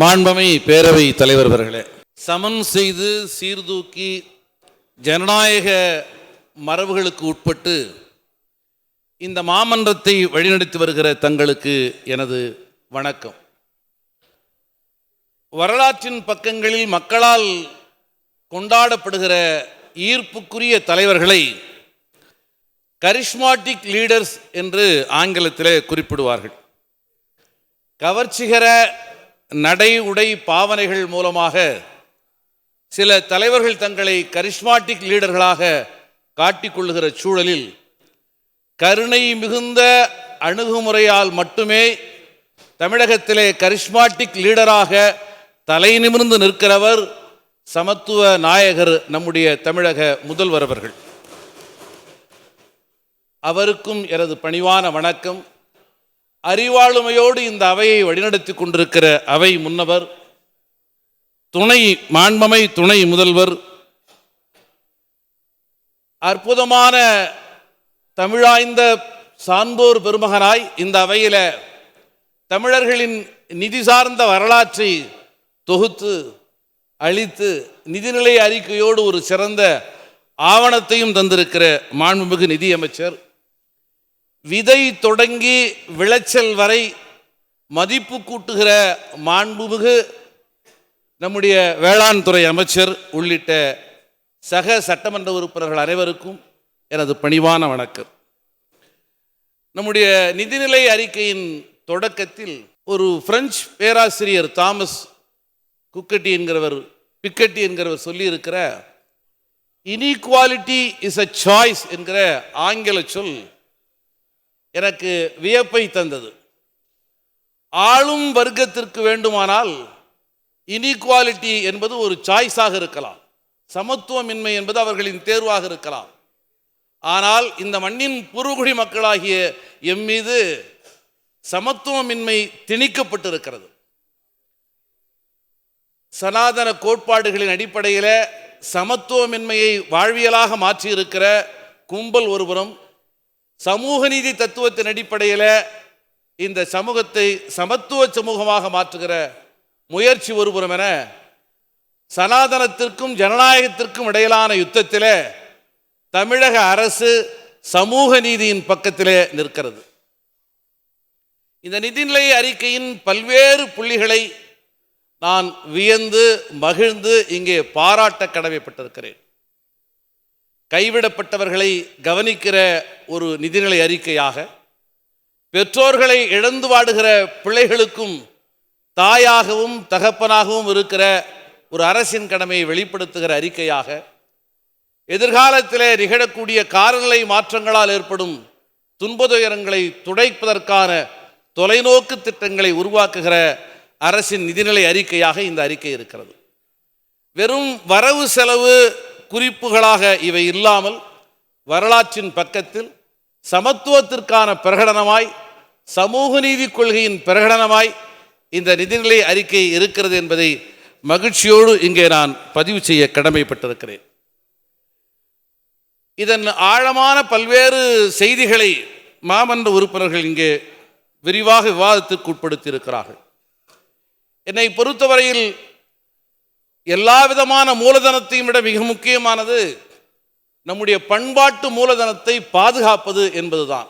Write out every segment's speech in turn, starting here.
மாண்பமை பேரவை தலைவர் அவர்களே சமன் செய்து சீர்தூக்கி ஜனநாயக மரபுகளுக்கு உட்பட்டு இந்த மாமன்றத்தை வழிநடத்தி வருகிற தங்களுக்கு எனது வணக்கம். வரலாற்றின் பக்கங்களில் மக்களால் கொண்டாடப்படுகிற ஈர்ப்புக்குரிய தலைவர்களை கரிஷ்மாட்டிக் லீடர்ஸ் என்று ஆங்கிலத்தில் குறிப்பிடுவார்கள். கவர்ச்சிகர நடை உடை பாவனைகள் மூலமாக சில தலைவர்கள் தங்களை கரிஷ்மாட்டிக் லீடர்களாக காட்டிக்கொள்ளுகிற சூழலில் கருணை மிகுந்த அணுகுமுறையால் மட்டுமே தமிழகத்திலே கரிஷ்மாட்டிக் லீடராக தலை நிமிர்ந்து நிற்கிறவர் சமத்துவ நாயகர் நம்முடைய தமிழக முதல்வர் அவர்கள். அவருக்கும் எனது பணிவான வணக்கம். அறிவாளுமையோடு இந்த அவையை வழிநடத்தி கொண்டிருக்கிற அவை முன்னவர் துணை மாண்பமை துணை முதல்வர் அற்புதமான தமிழாய்ந்த சான்றோர் பெருமகனாய் இந்த அவையில தமிழர்களின் நிதி சார்ந்த வரலாற்றை தொகுத்து அளித்து நிதிநிலை அறிக்கையோடு ஒரு சிறந்த ஆவணத்தையும் தந்திருக்கிற மாண்புமிகு நிதியமைச்சர் விதை தொடங்கி விளைச்சல் வரை மதிப்பு கூட்டுகிற மாண்புமிகு நம்முடைய வேளாண் துறை அமைச்சர் உள்ளிட்ட சக சட்டமன்ற உறுப்பினர்கள் அனைவருக்கும் எனது பணிவான வணக்கம். நம்முடைய நிதிநிலை அறிக்கையின் தொடக்கத்தில் ஒரு பிரெஞ்சு பேராசிரியர் தாமஸ் குக்கட்டி என்கிறவர் பிக்கட்டி என்கிறவர் சொல்லியிருக்கிற இனீக்வாலிட்டி இஸ் அ சாய்ஸ் என்கிற ஆங்கில சொல் எனக்கு வியப்பை தந்தது. ஆளும் வர்க்கத்திற்கு வேண்டுமானால் இனீக்வாலிட்டி என்பது ஒரு சாய்ஸாக இருக்கலாம். சமத்துவமின்மை என்பது அவர்களின் தேர்வாக இருக்கலாம். ஆனால் இந்த மண்ணின் பூர்வகுடி மக்களாகிய எம் மீது சமத்துவமின்மை திணிக்கப்பட்டிருக்கிறது. சனாதன கோட்பாடுகளின் அடிப்படையில் சமத்துவமின்மையை வாழ்வியலாக மாற்றியிருக்கிற கும்பல் ஒருபுறம் சமூக நீதி தத்துவத்தின் அடிப்படையில் இந்த சமூகத்தை சமத்துவ சமூகமாக மாற்றுகிற முயற்சி ஒருபுறம் என சனாதனத்திற்கும் ஜனநாயகத்திற்கும் இடையிலான யுத்தத்தில் தமிழக அரசு சமூக நீதியின் பக்கத்திலே நிற்கிறது. இந்த நிதிநிலை அறிக்கையின் பல்வேறு புள்ளிகளை நான் வியந்து மகிழ்ந்து இங்கே பாராட்ட கடமைப்பட்டிருக்கிறேன். கைவிடப்பட்டவர்களை கவனிக்கிற ஒரு நிதிநிலை அறிக்கையாக பெற்றோர்களை இழந்து வாடுகிற பிள்ளைகளுக்கும் தாயாகவும் தகப்பனாகவும் இருக்கிற ஒரு அரசின் கடமையை வெளிப்படுத்துகிற அறிக்கையாக எதிர்காலத்திலே நிகழக்கூடிய காலநிலை மாற்றங்களால் ஏற்படும் துன்பதுயரங்களை துடைப்பதற்கான தொலைநோக்கு திட்டங்களை உருவாக்குகிற அரசின் நிதிநிலை அறிக்கையாக இந்த அறிக்கை இருக்கிறது. வெறும் வரவு செலவு குறிப்புகளாக இவை இல்லாமல் வரலாற்றின் பக்கத்தில் சமத்துவத்திற்கான பிரகடனமாய் சமூக நீதி கொள்கையின் பிரகடனமாய் இந்த நிதிநிலை அறிக்கை இருக்கிறது என்பதை மகிழ்ச்சியோடு இங்கே நான் பதிவு செய்ய கடமைப்பட்டிருக்கிறேன். இதன் ஆழமான பல்வேறு செய்திகளை மாமன்ற உறுப்பினர்கள் இங்கே விரிவாக விவாதத்திற்கு உட்படுத்தி இருக்கிறார்கள் என்னை பொறுத்தவரையில் எல்லா விதமான மூலதனத்தையும் விட மிக முக்கியமானது நம்முடைய பண்பாட்டு மூலதனத்தை பாதுகாப்பது என்பதுதான்.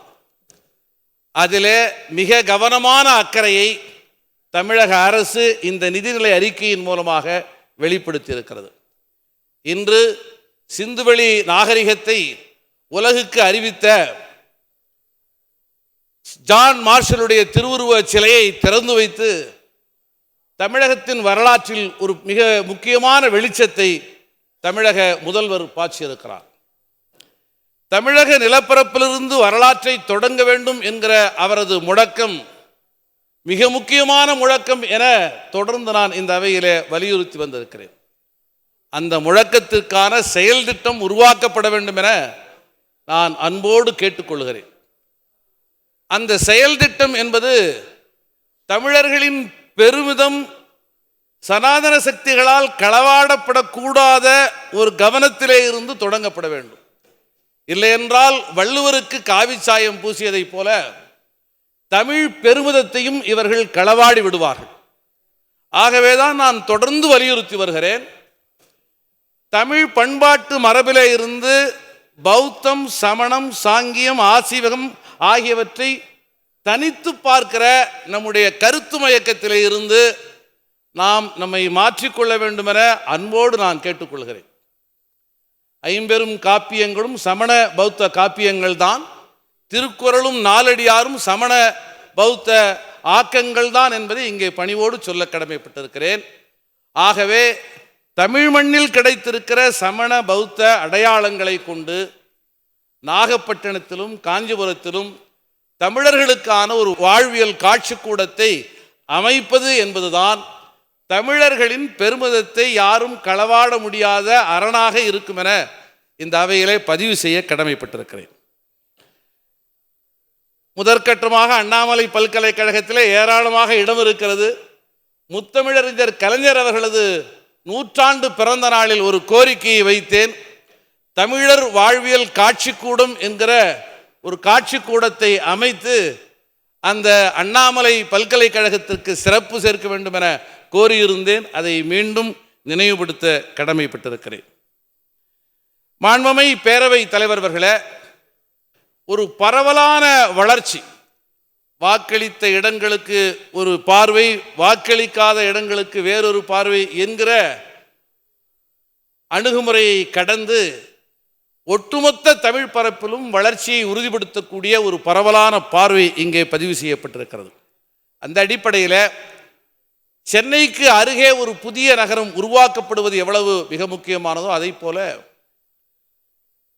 அதிலே மிக கவனமான அக்கறையை தமிழக அரசு இந்த நிதிநிலை அறிக்கையின் மூலமாக வெளிப்படுத்தியிருக்கிறது. இன்று சிந்துவெளி நாகரிகத்தை உலகுக்கு அறிவித்த ஜான் மார்ஷலுடைய திருவுருவ சிலையை திறந்து வைத்து தமிழகத்தின் வரலாற்றில் ஒரு மிக முக்கியமான வெளிச்சத்தை தமிழக முதல்வர் பாய்ச்சியிருக்கிறார். தமிழக நிலப்பரப்பிலிருந்து வரலாற்றை தொடங்க வேண்டும் என்கிற அவரது முழக்கம் மிக முக்கியமான முழக்கம் என தொடர்ந்து நான் இந்த அவையிலே வலியுறுத்தி வந்திருக்கிறேன். அந்த முழக்கத்திற்கான செயல் திட்டம் உருவாக்கப்பட வேண்டும் என நான் அன்போடு கேட்டுக்கொள்கிறேன். அந்த செயல் திட்டம் என்பது தமிழர்களின் பெருமிதம் சனாதன சக்திகளால் களவாடப்படக்கூடாத ஒரு கவனத்திலே இருந்து தொடங்கப்பட வேண்டும். இல்லையென்றால் வள்ளுவருக்கு காவிச்சாயம் பூசியதைப் போல தமிழ் பெருமிதத்தையும் இவர்கள் களவாடி விடுவார்கள். ஆகவேதான் நான் தொடர்ந்து வலியுறுத்தி வருகிறேன். தமிழ் பண்பாட்டு மரபிலே இருந்து பௌத்தம் சமணம் சாங்கியம் ஆசீவகம் ஆகியவற்றை தனித்து பார்க்கிற நம்முடைய கருத்து மயக்கத்திலே இருந்து நாம் நம்மை மாற்றிக்கொள்ள வேண்டுமென அன்போடு நான் கேட்டுக்கொள்கிறேன். ஐம்பெரும் காப்பியங்களும் சமண பௌத்த காப்பியங்கள் தான். திருக்குறளும் நாலடியாரும் சமண பௌத்த ஆக்கங்கள் தான் என்பதை இங்கே பணிவோடு சொல்ல கடமைப்பட்டிருக்கிறேன். ஆகவே தமிழ் மண்ணில் கிடைத்திருக்கிற சமண பௌத்த அடையாளங்களை கொண்டு நாகப்பட்டினத்திலும் காஞ்சிபுரத்திலும் தமிழர்களுக்கான ஒரு வாழ்வியல் காட்சிக்கூடத்தை அமைப்பது என்பதுதான் தமிழர்களின் பெருமிதத்தை யாரும் களவாட முடியாத அரணாக இருக்கும் என இந்த அவையிலே பதிவு செய்ய கடமைப்பட்டிருக்கிறேன். முதற்கட்டமாக அண்ணாமலை பல்கலைக்கழகத்திலே ஏராளமாக இடம் இருக்கிறது. முத்தமிழறிஞர் கலைஞர் அவர்களது நூற்றாண்டு பிறந்த நாளில் ஒரு கோரிக்கையை வைத்தேன். தமிழர் வாழ்வியல் காட்சிக்கூடம் என்கிற ஒரு காட்சிக்கூடத்தை அமைத்து அந்த அண்ணாமலை பல்கலைக்கழகத்திற்கு சிறப்பு சேர்க்க வேண்டும் என கோரியிருந்தேன். அதை மீண்டும் நினைவுபடுத்த கடமைப்பட்டிருக்கிறேன். மாண்பமை பேரவை தலைவர்களே ஒரு பரவலான வளர்ச்சி வாக்களித்த இடங்களுக்கு ஒரு பார்வை வாக்களிக்காத இடங்களுக்கு வேறொரு பார்வை என்கிற அணுகுமுறையை கடந்து ஒட்டுமொத்த தமிழ் பரப்பிலும் வளர்ச்சியை உறுதிப்படுத்தக்கூடிய ஒரு பரவலான பார்வை இங்கே பதிவு செய்யப்பட்டிருக்கிறது. அந்த அடிப்படையில் சென்னைக்கு அருகே ஒரு புதிய நகரம் உருவாக்கப்படுவது எவ்வளவு மிக முக்கியமானதோ அதை போல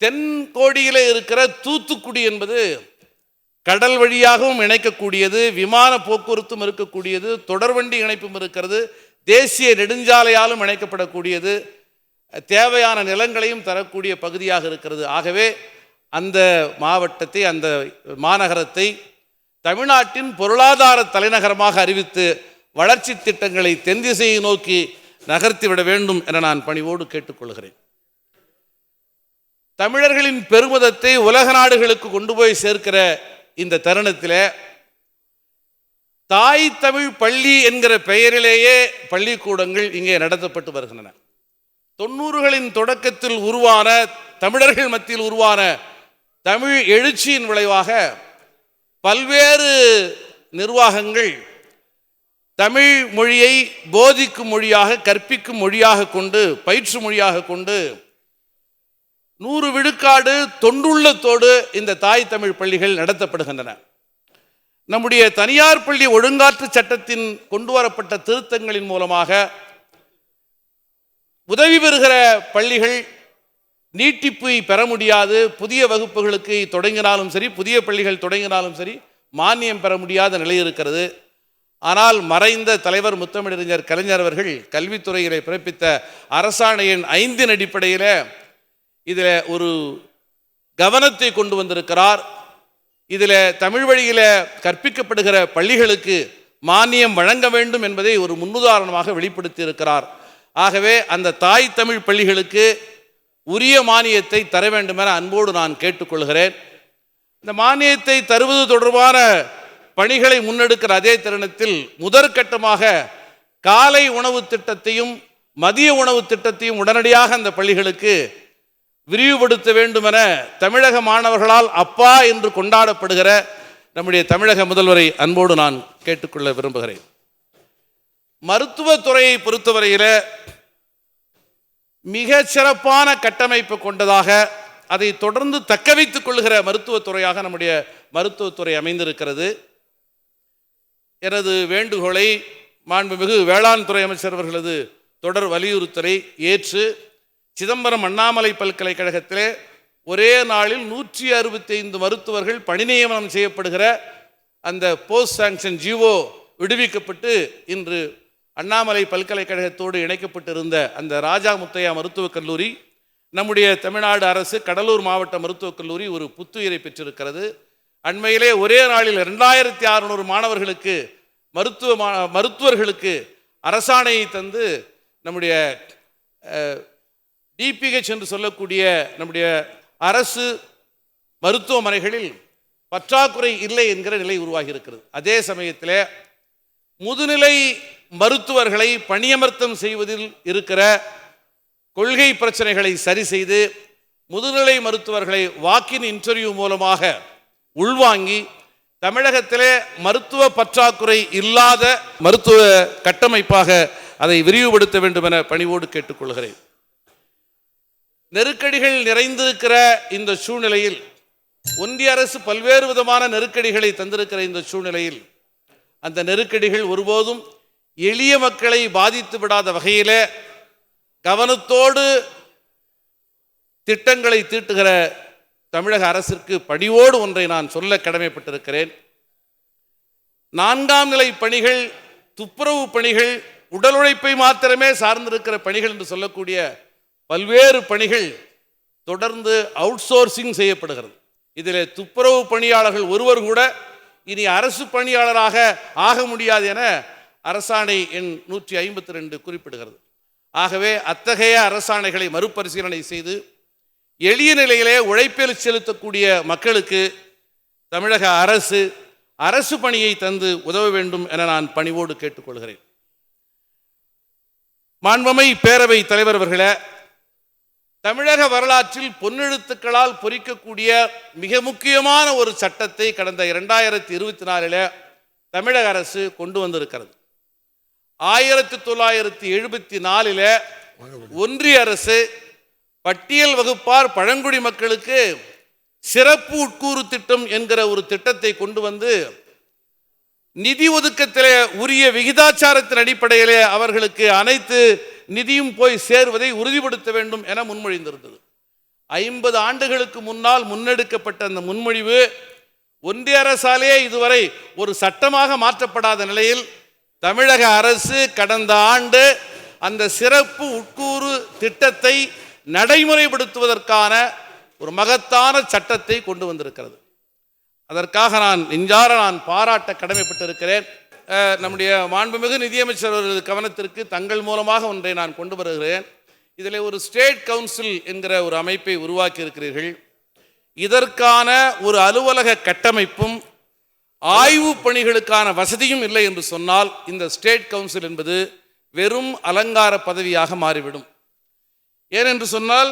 தென்கோடியில் இருக்கிற தூத்துக்குடி என்பது கடல் வழியாகவும் இணைக்கக்கூடியது விமான போக்குவரத்தும் இருக்கக்கூடியது தொடர்வண்டி இணைப்பும் இருக்கிறது தேசிய நெடுஞ்சாலையாலும் இணைக்கப்படக்கூடியது தேவையான நிலங்களையும் தரக்கூடிய பகுதியாக இருக்கிறது. ஆகவே அந்த மாவட்டத்தை அந்த மாநகரத்தை தமிழ்நாட்டின் பொருளாதார தலைநகரமாக அறிவித்து வளர்ச்சி திட்டங்களை தென் திசையை நோக்கி நகர்த்திவிட வேண்டும் என நான் பணிவோடு கேட்டுக்கொள்கிறேன். தமிழர்களின் பெருமிதத்தை உலக நாடுகளுக்கு கொண்டு போய் சேர்க்கிற இந்த தருணத்தில் தாய் தமிழ் பள்ளி என்கிற பெயரிலேயே பள்ளிக்கூடங்கள் இங்கே நடத்தப்பட்டு வருகின்றன. தொண்ணூறுகளின் தொடக்கத்தில் உருவான தமிழர்கள் மத்தியில் உருவான தமிழ் எழுச்சியின் விளைவாக பல்வேறு நிர்வாகங்கள் தமிழ் மொழியை போதிக்கும் மொழியாக கற்பிக்கும் மொழியாக கொண்டு பயிற்று மொழியாக கொண்டு நூறு விழுக்காடு தொண்டுள்ளத்தோடு இந்த தாய் தமிழ் பள்ளிகள் நடத்தப்படுகின்றன. நம்முடைய தனியார் பள்ளி ஒழுங்காற்று சட்டத்தின் கொண்டு வரப்பட்ட திருத்தங்களின் மூலமாக உதவி பெறுகிற பள்ளிகள் நீட்டிப்பை பெற முடியாது புதிய வகுப்புகளுக்கு தொடங்கினாலும் சரி புதிய பள்ளிகள் தொடங்கினாலும் சரி மானியம் பெற முடியாத நிலை இருக்கிறது. ஆனால் மறைந்த தலைவர் முத்தமிழறிஞர் கலைஞர் அவர்கள் கல்வித்துறையிலே பிறப்பித்த அரசாணையின் ஐந்தின் அடிப்படையில் இதில் ஒரு கவனத்தை கொண்டு வந்திருக்கிறார். இதில் தமிழ் வழியில் கற்பிக்கப்படுகிற பள்ளிகளுக்கு மானியம் வழங்க வேண்டும் என்பதை ஒரு முன்னுதாரணமாக வெளிப்படுத்தி இருக்கிறார் ஆகவே அந்த தாய் தமிழ் பள்ளிகளுக்கு உரிய மானியத்தை தர வேண்டும் என அன்போடு நான் கேட்டுக்கொள்கிறேன். இந்த மானியத்தை தருவது தொடர்பான பணிகளை முன்னெடுக்கிற அதே தருணத்தில் முதற்கட்டமாக காலை உணவு திட்டத்தையும் மதிய உணவு திட்டத்தையும் உடனடியாக அந்த பள்ளிகளுக்கு விரிவுபடுத்த வேண்டும் என தமிழக மாணவர்களால் அப்பா என்று கொண்டாடப்படுகிற நம்முடைய தமிழக முதல்வரை அன்போடு நான் கேட்டுக்கொள்ள விரும்புகிறேன். மருத்துவத்துறையை பொறுத்தவரையில் மிக சிறப்பான கட்டமைப்பு கொண்டதாக அதை தொடர்ந்து தக்க வைத்துக் கொள்கிற மருத்துவத்துறையாக நம்முடைய மருத்துவத்துறை அமைந்திருக்கிறது. எனது வேண்டுகோளை மாண்புமிகு வேளாண் துறை அமைச்சர் அவர்களது தொடர் வலியுறுத்தலை ஏற்று சிதம்பரம் அண்ணாமலை பல்கலைக்கழகத்திலே ஒரே நாளில் நூற்றி அறுபத்தி ஐந்து மருத்துவர்கள் பணி நியமனம் செய்யப்படுகிற அந்த போஸ்ட் சாங்ஷன் ஜிஓ விடுவிக்கப்பட்டு இன்று அண்ணாமலை பல்கலைக்கழகத்தோடு இணைக்கப்பட்டிருந்த அந்த ராஜா முத்தையா மருத்துவக் கல்லூரி நம்முடைய தமிழ்நாடு அரசு கடலூர் மாவட்ட மருத்துவக் கல்லூரி ஒரு புத்துயிரை பெற்றிருக்கிறது. அண்மையிலே ஒரே நாளில் ரெண்டாயிரத்தி அறுநூறு மாணவர்களுக்கு மருத்துவ மா- மருத்துவர்களுக்கு அரசாணையை தந்து நம்முடைய டிபிஹெச் என்று சொல்லக்கூடிய நம்முடைய அரசு மருத்துவமனைகளில் பற்றாக்குறை இல்லை என்கிற நிலை உருவாகி இருக்கிறது அதே சமயத்தில் முதுநிலை மருத்துவர்களை பணியமர்த்தம் செய்வதில் இருக்கிற கொள்கை பிரச்சனைகளை சரி செய்து முதுநிலை மருத்துவர்களை வாக்கின் இன்டர்வியூ மூலமாக உள்வாங்கி தமிழகத்திலே மருத்துவ பற்றாக்குறை இல்லாத மருத்துவ கட்டமைப்பாக அதை விரிவுபடுத்த வேண்டும் என பணிவோடு கேட்டுக்கொள்கிறேன். நெருக்கடிகள் நிறைந்திருக்கிற இந்த சூழ்நிலையில் ஒன்றிய அரசு பல்வேறு விதமான நெருக்கடிகளை தந்திருக்கிற இந்த சூழ்நிலையில் அந்த நெருக்கடிகள் ஒருபோதும் எளிய மக்களை பாதித்து விடாத வகையிலே கவனத்தோடு திட்டங்களை தீட்டுகிற தமிழக அரசிற்கு பணிவோடு ஒன்றை நான் சொல்ல கடமைப்பட்டிருக்கிறேன். நான்காம் நிலை பணிகள் துப்புரவு பணிகள் உடல் உழைப்பை மாத்திரமே சார்ந்திருக்கிற பணிகள் என்று சொல்லக்கூடிய பல்வேறு பணிகள் தொடர்ந்து அவுட் சோர்சிங் செய்யப்படுகிறது. இதில் துப்புரவு பணியாளர்கள் ஒருவர் கூட இனி அரசு பணியாளராக ஆக முடியாது என அரசாணை எண் நூற்றி ஐம்பத்தி ரெண்டு குறிப்பிடுகிறது. ஆகவே அத்தகைய அரசாணைகளை மறுபரிசீலனை செய்து எளிய நிலையிலே உழைப்பில் செலுத்தக்கூடிய மக்களுக்கு தமிழக அரசு அரசு பணியை தந்து உதவ வேண்டும் என நான் பணிவோடு கேட்டுக்கொள்கிறேன். மாண்பமை பேரவை தலைவர் அவர்களே தமிழக வரலாற்றில் பொன்னெழுத்துக்களால் பொறிக்கக்கூடிய மிக முக்கியமான ஒரு சட்டத்தை கடந்த இரண்டாயிரத்தி இருபத்தி நாலில் தமிழக அரசு கொண்டு வந்திருக்கிறது. ஆயிரத்தி தொள்ளாயிரத்தி எழுபத்தி நாலில் ஒன்றிய அரசு பட்டியல் வகுப்பார் பழங்குடி மக்களுக்கு சிறப்பு உட்கூறு திட்டம் என்கிற ஒரு திட்டத்தை கொண்டு வந்து நிதி ஒதுக்கத்தில் உரிய விகிதாச்சாரத்தின் அடிப்படையிலே அவர்களுக்கு அனைத்து நிதியும் போய் சேருவதை உறுதிப்படுத்த வேண்டும் என முன்மொழிந்திருந்தது. ஐம்பது ஆண்டுகளுக்கு முன்னால் முன்னெடுக்கப்பட்ட அந்த முன்மொழிவு ஒன்றிய அரசாலே இதுவரை ஒரு சட்டமாக மாற்றப்படாத நிலையில் தமிழக அரசு கடந்த ஆண்டு அந்த சிறப்பு உட்கூறு திட்டத்தை நடைமுறைப்படுத்துவதற்கான ஒரு மகத்தான சட்டத்தை கொண்டு வந்திருக்கிறது. அதற்காக நான் நெஞ்சார நான் பாராட்ட கடமைப்பட்டிருக்கிறேன். நம்முடைய மாண்புமிகு நிதியமைச்சர் அவர்களது கவனத்திற்கு தங்கள் மூலமாக ஒன்றை நான் கொண்டு வருகிறேன். இதில் ஒரு ஸ்டேட் கவுன்சில் என்கிற ஒரு அமைப்பை உருவாக்கி இருக்கிறீர்கள் இதற்கான ஒரு அலுவலக கட்டமைப்பும் ஆய்வு பணிகளுக்கான வசதியும் இல்லை என்று சொன்னால் இந்த ஸ்டேட் கவுன்சில் என்பது வெறும் அலங்கார பதவியாக மாறிவிடும். ஏனென்று சொன்னால்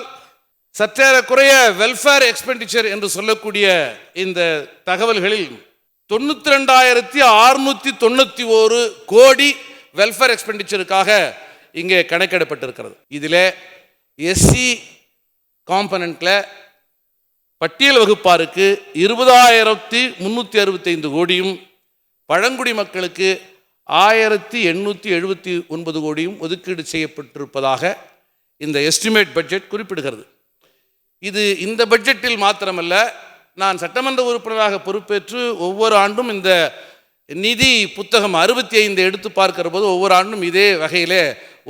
சற்றேறக்குறைய வெல்ஃபேர் எக்ஸ்பெண்டிச்சர் என்று சொல்லக்கூடிய இந்த தகவல்களில் தொண்ணூற்றி ரெண்டாயிரத்தி அறுநூற்றி தொண்ணூற்றி ஒரு கோடி வெல்ஃபேர் எக்ஸ்பெண்டிச்சருக்காக இங்கே கணக்கிடப்பட்டிருக்கிறது. இதில் எஸ்சி காம்பனண்ட்டில் பட்டியல் வகுப்பாருக்கு இருபதாயிரத்தி முந்நூற்றி அறுபத்தைந்து கோடியும் பழங்குடி மக்களுக்கு ஆயிரத்தி எண்ணூற்றி எழுபத்தி ஒன்பது கோடியும் ஒதுக்கீடு செய்யப்பட்டிருப்பதாக இந்த எஸ்டிமேட் பட்ஜெட் குறிப்பிடுகிறது. இது இந்த பட்ஜெட்டில் மாத்திரமல்ல நான் சட்டமன்ற உறுப்பினராக பொறுப்பேற்று ஒவ்வொரு ஆண்டும் இந்த நிதி புத்தகம் அறுபத்தி ஐந்து எடுத்து பார்க்கிற போது ஒவ்வொரு ஆண்டும் இதே வகையிலே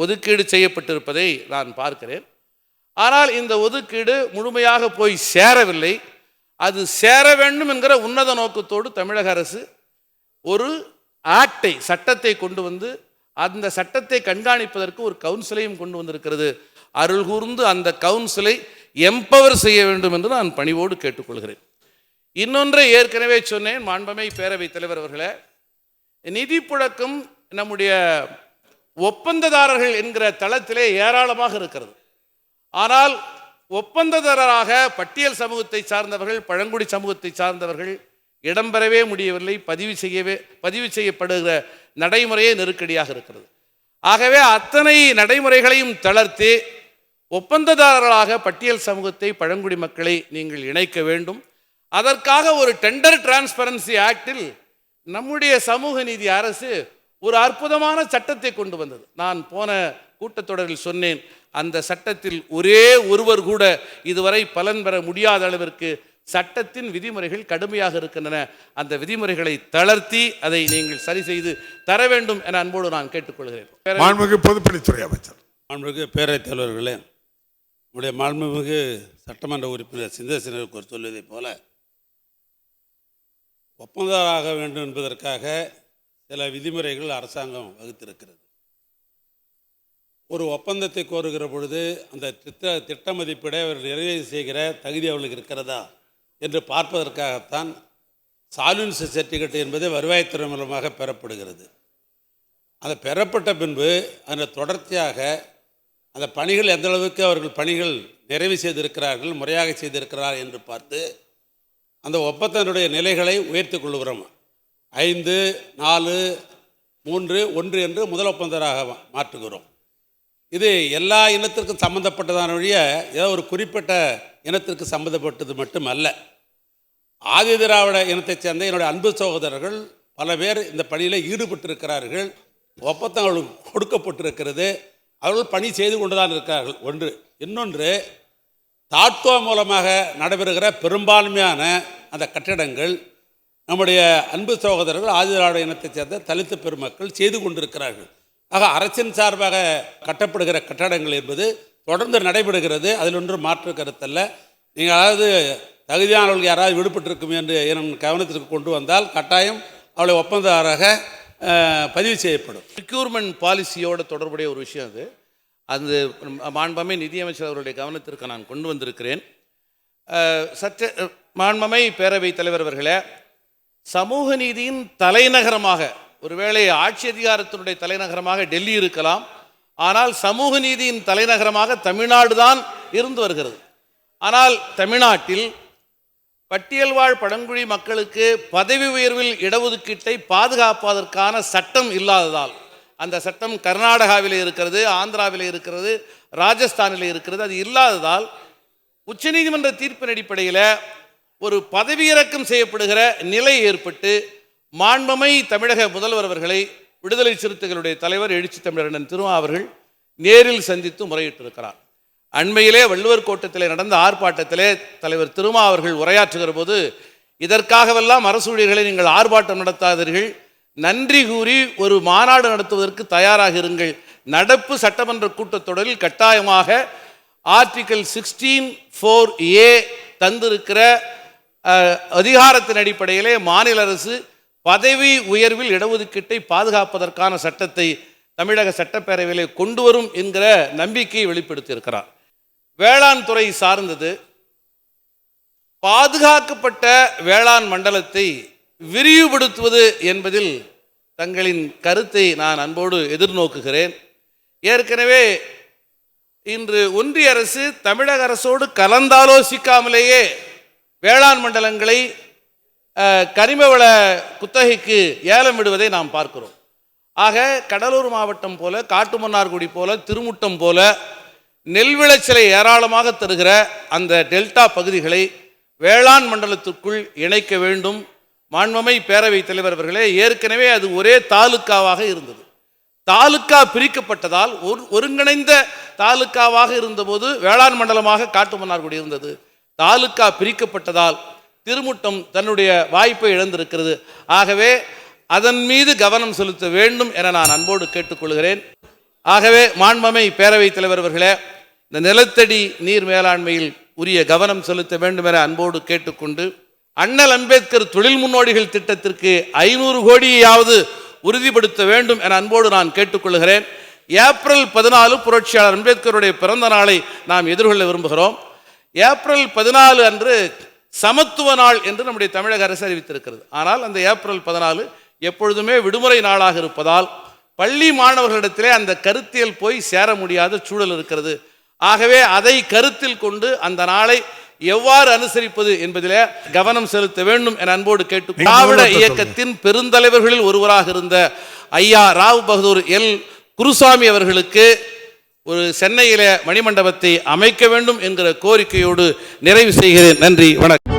ஒதுக்கீடு செய்யப்பட்டிருப்பதை நான் பார்க்கிறேன். ஆனால் இந்த ஒதுக்கீடு முழுமையாக போய் சேரவில்லை. அது சேர வேண்டும் என்கிற உன்னத நோக்கத்தோடு தமிழக அரசு ஒரு ஆக்டை சட்டத்தை கொண்டு வந்து அந்த சட்டத்தை கண்காணிப்பதற்கு ஒரு கவுன்சிலையும் கொண்டு வந்திருக்கிறது. அருள் கூர்ந்து அந்த கவுன்சிலை எம்பவர் செய்ய வேண்டும் என்று நான் பணிவோடு கேட்டுக்கொள்கிறேன். இன்னொன்றை ஏற்கனவே சொன்னேன் மாண்பமை பேரவைத் தலைவர் அவர்களே. நிதி புழக்கம் நம்முடைய ஒப்பந்ததாரர்கள் என்கிற தளத்திலே ஏராளமாக இருக்கிறது. ஆனால் ஒப்பந்ததாரராக பட்டியல் சமூகத்தை சார்ந்தவர்கள் பழங்குடி சமூகத்தை சார்ந்தவர்கள் இடம்பெறவே முடியவில்லை. பதிவு செய்யவே பதிவு செய்யப்படுகிற நடைமுறையே நெருக்கடியாக இருக்கிறது. ஆகவே அத்தனை நடைமுறைகளையும் தளர்த்தி ஒப்பந்ததாரர்களாக பட்டியல் சமூகத்தை பழங்குடி மக்களை நீங்கள் இணைக்க வேண்டும். அதற்காக ஒரு டெண்டர் டிரான்ஸ்பரன்சி ஆக்டில் நம்முடைய சமூக நீதி அரசு ஒரு அற்புதமான சட்டத்தை கொண்டு வந்தது. நான் போன கூட்டத்தொடரில் சொன்னேன் அந்த சட்டத்தில் ஒரே ஒருவர் கூட இதுவரை பலன் பெற முடியாத அளவிற்கு சட்டத்தின் விதிமுறைகள் கடுமையாக இருக்கின்றன. அந்த விதிமுறைகளை தளர்த்தி அதை நீங்கள் சரி செய்து தர வேண்டும் என அன்போடு நான் கேட்டுக்கொள்கிறேன். மாண்புமிகு பொதுப்பணித்துறை அமைச்சர். மாண்புமிகு பேரவைத் தலைவர்களே நம்முடைய மாண்புமிகு சட்டமன்ற உறுப்பினர் சிந்தேசனருக்கு ஒரு சொல்வதைப் போல ஒப்பந்தராக வேண்டும் என்பதற்காக சில விதிமுறைகள் அரசாங்கம் வகுத்திருக்கிறது. ஒரு ஒப்பந்தத்தை கோருகிற பொழுது அந்த திட்ட திட்ட மதிப்பீடை அவர் நிறைவு செய்கிற தகுதி அவளுக்கு இருக்கிறதா என்று பார்ப்பதற்காகத்தான் சாலூன்ஸ் சர்டிஃபிகேட் என்பது வருவாய்த்துறை மூலமாக பெறப்படுகிறது. அதை பெறப்பட்ட பின்பு அந்த தொடர்ச்சியாக அந்த பணிகள் எந்த அளவுக்கு அவர்கள் பணிகள் நிறைவு செய்திருக்கிறார்கள் முறையாக செய்திருக்கிறார் என்று பார்த்து அந்த ஒப்பந்தனுடைய நிலைகளை உயர்த்தி கொள்கிறோம். ஐந்து நாலு மூன்று ஒன்று என்று முதல் ஒப்பந்தராக மாற்றுகிறோம். இது எல்லா இனத்திற்கும் சம்மந்தப்பட்டதான வழிய ஏதோ ஒரு குறிப்பிட்ட இனத்திற்கு சம்மந்தப்பட்டது மட்டும் அல்ல ஆதி திராவிட இனத்தைச் சேர்ந்த என்னுடைய அன்பு சகோதரர்கள் பல பேர் இந்த பணியில் ஈடுபட்டிருக்கிறார்கள். ஒப்பந்தங்களுக்கு கொடுக்கப்பட்டிருக்கிறது. அவர்கள் பணி செய்து கொண்டு தான் இருக்கிறார்கள். ஒன்று. இன்னொன்று தாட்கோ மூலமாக நடைபெறுகிற பெரும்பான்மையான அந்த கட்டிடங்கள் நம்முடைய அன்பு சகோதரர்கள் ஆதி திராவிட இனத்தைச் சேர்ந்த தலித்து பெருமக்கள் செய்து கொண்டிருக்கிறார்கள். ஆக அரசின் சார்பாக கட்டப்படுகிற கட்டடங்கள் என்பது தொடர்ந்து நடைபெறுகிறது. அதில் ஒன்றும் மாற்று கருத்தல்ல. நீங்கள் அதாவது தகுதியானவர்கள் யாராவது விடுபட்டிருக்கும் என்று என் கவனத்திற்கு கொண்டு வந்தால் கட்டாயம் அவளை ஒப்பந்ததாராக பதிவு செய்யப்படும். ரிக்யூர்மெண்ட் பாலிசியோட தொடர்புடைய ஒரு விஷயம் அது. அது மாண்பமை நிதியமைச்சர் அவருடைய கவனத்திற்கு நான் கொண்டு வந்திருக்கிறேன். சற்று மாண்பமை பேரவைத் தலைவர் அவர்களே சமூக நீதியின் தலைநகரமாக ஒருவேளை ஆட்சி அதிகாரத்தினுடைய தலைநகரமாக டெல்லி இருக்கலாம் ஆனால் சமூக நீதியின் தலைநகரமாக தமிழ்நாடு தான் இருந்து வருகிறது. ஆனால் தமிழ்நாட்டில் பட்டியல் வாழ் பழங்குடி மக்களுக்கு பதவி உயர்வில் இடஒதுக்கீட்டை பாதுகாப்பதற்கான சட்டம் இல்லாததால் அந்த சட்டம் கர்நாடகாவில் இருக்கிறது ஆந்திராவில் இருக்கிறது ராஜஸ்தானில் இருக்கிறது அது இல்லாததால் உச்சநீதிமன்ற தீர்ப்பின் அடிப்படையில் ஒரு பதவியிறக்கம் செய்யப்படுகிற நிலை ஏற்பட்டு மாண்பமை தமிழக முதல்வர் அவர்களை விடுதலை சிறுத்தைகளுடைய தலைவர் எழுச்சி தமிழரண்ணன் திருமா அவர்கள் நேரில் சந்தித்து முறையிட்டிருக்கிறார். அண்மையிலே வள்ளுவர் கோட்டத்திலே நடந்த ஆர்ப்பாட்டத்திலே தலைவர் திருமா அவர்கள் உரையாற்றுகிற போது இதற்காகவெல்லாம் அரசு ஊழியர்களை நீங்கள் ஆர்ப்பாட்டம் நடத்தாதீர்கள். நன்றி கூறி ஒரு மாநாடு நடத்துவதற்கு தயாராக இருங்கள். நடப்பு சட்டமன்ற கூட்டத்தொடரில் கட்டாயமாக ஆர்டிகல் சிக்ஸ்டீன் ஃபோர் ஏ தந்திருக்கிற அதிகாரத்தின் அடிப்படையிலே மாநில அரசு பதவி உயர்வில் இடஒதுக்கீட்டை பாதுகாப்பதற்கான சட்டத்தை தமிழக சட்டப்பேரவையிலே கொண்டு வரும் என்கிற நம்பிக்கையை வெளிப்படுத்தியிருக்கிறார். வேளாண் துறை சார்ந்தது. பாதுகாக்கப்பட்ட வேளாண் மண்டலத்தை விரிவுபடுத்துவது என்பதில் தங்களின் கருத்தை நான் அன்போடு எதிர்நோக்குகிறேன். ஏற்கனவே இன்று ஒன்றிய அரசு தமிழக அரசோடு கலந்தாலோசிக்காமலேயே வேளாண் மண்டலங்களை கரிமவள குத்தகைக்கு ஏலம் விடுவதை நாம் பார்க்கிறோம். ஆக கடலூர் மாவட்டம் போல காட்டுமன்னார்குடி போல திருமுட்டம் போல நெல் விளைச்சலை ஏராளமாக தருகிற அந்த டெல்டா பகுதிகளை வேளாண் மண்டலத்திற்குள் இணைக்க வேண்டும். மாண்புமை பேரவைத் தலைவர் அவர்களே ஏற்கனவே அது ஒரே தாலுக்காவாக இருந்தது. தாலுக்கா பிரிக்கப்பட்டதால் ஒரு ஒருங்கிணைந்த தாலுக்காவாக இருந்தபோது வேளாண் மண்டலமாக காட்டுமன்னார்குடி இருந்தது. தாலுக்கா பிரிக்கப்பட்டதால் திருமுட்டம் தன்னுடைய வாய்ப்பை இழந்திருக்கிறது. ஆகவே அதன் மீது கவனம் செலுத்த வேண்டும் என நான் அன்போடு கேட்டுக்கொள்கிறேன். ஆகவே மாண்பமை பேரவைத் தலைவர் அவர்களே இந்த நிலத்தடி நீர் மேலாண்மையில் உரிய கவனம் செலுத்த வேண்டும் என அன்போடு கேட்டுக்கொண்டு அண்ணல் அம்பேத்கர் தொழில் முன்னோடிகள் திட்டத்திற்கு ஐநூறு கோடியாவது உறுதிப்படுத்த வேண்டும் என அன்போடு நான் கேட்டுக்கொள்கிறேன். ஏப்ரல் பதினாலு புரட்சியாளர் அம்பேத்கருடைய பிறந்த நாளை நாம் எதிர்கொள்ள விரும்புகிறோம். ஏப்ரல் பதினாலு அன்று சமத்துவ நாள் என்று நம்முடைய தமிழக அரசு அறிவித்திருக்கிறது. ஆனால் அந்த ஏப்ரல் பதினாலு எப்பொழுதுமே விடுமுறை நாளாக இருப்பதால் பள்ளி மாணவர்களிடத்திலே அந்த கருத்தியல் போய் சேர முடியாத சூழல் இருக்கிறது. ஆகவே அதை கருத்தில் கொண்டு அந்த நாளை எவ்வாறு அனுசரிப்பது என்பதிலே கவனம் செலுத்த வேண்டும் என அன்போடு கேட்டு திராவிட இயக்கத்தின் பெருந்தலைவர்களில் ஒருவராக இருந்த ஐயா ராவ் பகதூர் எல் குருசாமி அவர்களுக்கு ஒரு சென்னையில் மணிமண்டபத்தை அமைக்க வேண்டும் என்கிற கோரிக்கையோடு நிறைவு செய்கிறேன். நன்றி வணக்கம்.